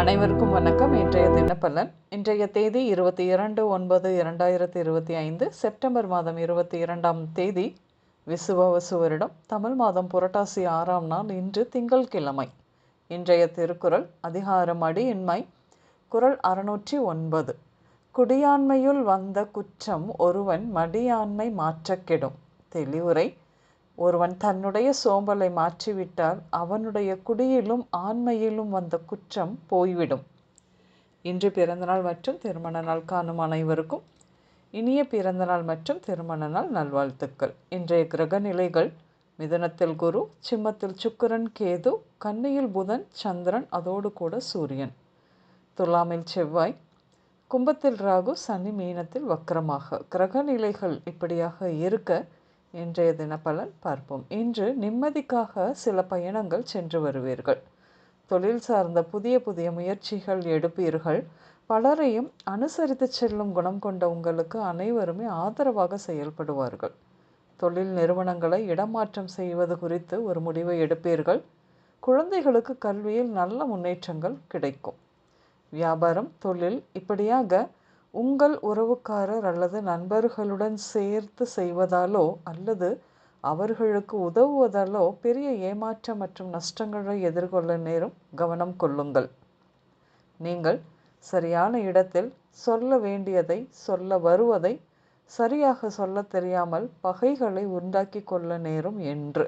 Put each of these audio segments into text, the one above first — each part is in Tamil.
அனைவருக்கும் வணக்கம். இன்றைய தினப்பலன். இன்றைய தேதி இருபத்தி இரண்டு ஒன்பது இரண்டாயிரத்தி இருபத்தி ஐந்து செப்டம்பர் மாதம் இருபத்தி இரண்டாம் தேதி விசுவவசு வருடம். தமிழ் மாதம் புரட்டாசி ஆறாம் நாள் இன்று திங்கள்கிழமை. இன்றைய திருக்குறள் அதிகாரம் அடியின்மை குறள் அறுநூற்றி ஒன்பது. குடியாண்மையுள் வந்த குற்றம் ஒருவன் மடியாண்மை மாற்றக் கெடும் தெளிவுரை ஒருவன் தன்னுடைய சோம்பலை மாற்றிவிட்டால் அவனுடைய குடியிலும் ஆண்மையிலும் வந்த குற்றம் போய்விடும். இன்று பிறந்தநாள் மற்றும் திருமண நாள் காணும் அனைவருக்கும் இனிய பிறந்தநாள் மற்றும் திருமண நாள் நல்வாழ்த்துக்கள். இன்றைய கிரக நிலைகள் மிதனத்தில் குரு சிம்மத்தில் சுக்கிரன் கேது கன்னியில் புதன் சந்திரன் அதோடு கூட சூரியன். துலாமில் செவ்வாய் கும்பத்தில் ராகு சனி மீனத்தில் வக்கரமாக. கிரக நிலைகள் இப்படியாக இருக்க இன்றைய தினப்பலன் பார்ப்போம். இன்று நிம்மதிக்காக சில பயணங்கள் சென்று வருவீர்கள். தொழில் சார்ந்த புதிய புதிய முயற்சிகள் எடுப்பீர்கள். பலரையும் அனுசரித்து செல்லும் குணம் கொண்ட உங்களுக்கு அனைவருமே ஆதரவாக செயல்படுவார்கள். தொழில் நிறுவனங்களை இடமாற்றம் செய்வது குறித்து ஒரு முடிவை எடுப்பீர்கள். குழந்தைகளுக்கு கல்வியில் நல்ல முன்னேற்றங்கள் கிடைக்கும். வியாபாரம் தொழில் இப்படியாக உங்கள் உறவுக்காரர் அல்லது நண்பர்களுடன் சேர்த்து செய்வதாலோ அல்லது அவர்களுக்கு உதவுவதாலோ பெரிய ஏமாற்றம் மற்றும் நஷ்டங்களை எதிர்கொள்ள நேரும் கவனம் கொள்ளுங்கள். நீங்கள் சரியான இடத்தில் சொல்ல வேண்டியதை சொல்ல வருவதை சரியாக சொல்ல தெரியாமல் பகைகளை உண்டாக்கி கொள்ள நேரும் என்று.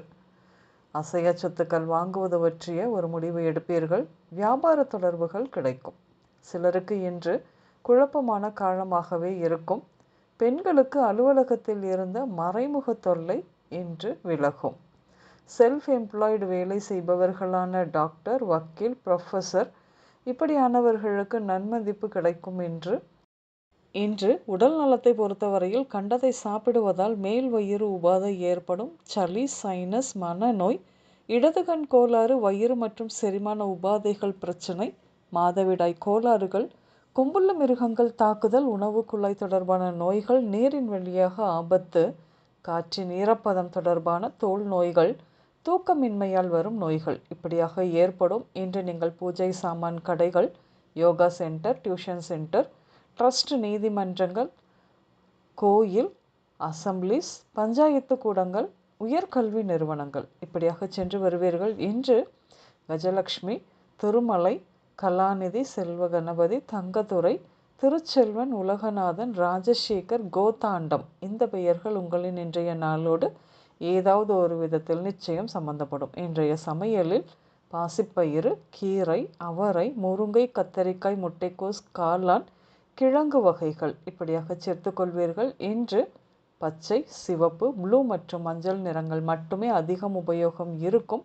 அசைய சொத்துக்கள் வாங்குவது பற்றிய ஒரு முடிவு எடுப்பீர்கள். வியாபார தொடர்புகள் கிடைக்கும். சிலருக்கு இன்று குழப்பமான காலமாகவே இருக்கும். பெண்களுக்கு அலுவலகத்தில் இருந்த மறைமுக தொல்லை இன்று விலகும். செல்ஃப் எம்ப்ளாய்டு வேலை செய்பவர்களான டாக்டர் வக்கீல் ப்ரொஃபஸர் இப்படியானவர்களுக்கு நன்மதிப்பு கிடைக்கும் என்று இன்று உடல் நலத்தை பொறுத்தவரையில் கண்டதை சாப்பிடுவதால் மேல் வயிறு உபாதை ஏற்படும். சளி சைனஸ் மனநோய் இடதுகண் கோளாறு வயிறு மற்றும் செரிமான உபாதைகள் பிரச்சனை. மாதவிடாய் கோளாறுகள் கொம்புள்ள மிருகங்கள் தாக்குதல் உணவு குழாய் தொடர்பான நோய்கள் நீரின் வழியாக ஆபத்து காற்றின் ஈரப்பதம் தொடர்பான தோல் நோய்கள் தூக்கமின்மையால் வரும் நோய்கள். இப்படியாக ஏற்படும் இன்று நீங்கள் பூஜை சாமான் கடைகள் yoga centre tuition centre trust நீதிமன்றங்கள் கோயில் அசம்பிளிஸ் பஞ்சாயத்து கூடங்கள் உயர்கல்வி நிறுவனங்கள். இப்படியாக சென்று வருவீர்கள் இன்று. கஜலக்ஷ்மி திருமலை கலாநிதி செல்வ கணபதி தங்கதுரை திருச்செல்வன் உலகநாதன் ராஜசேகர் கோதாண்டம். இந்த பெயர்கள் உங்களின் இன்றைய நாளோடு ஏதாவது ஒரு விதத்தில் நிச்சயம் சம்பந்தப்படும். இன்றைய சமையலில் பாசிப்பயிறு கீரை அவரை முருங்கை கத்தரிக்காய் முட்டைக்கோஸ் காளான் கிழங்கு வகைகள். இப்படியாக சேர்த்துக்கொள்வீர்கள் இன்று பச்சை சிவப்பு ப்ளூ மற்றும் மஞ்சள் நிறங்கள் மட்டுமே அதிகம் உபயோகம் இருக்கும்.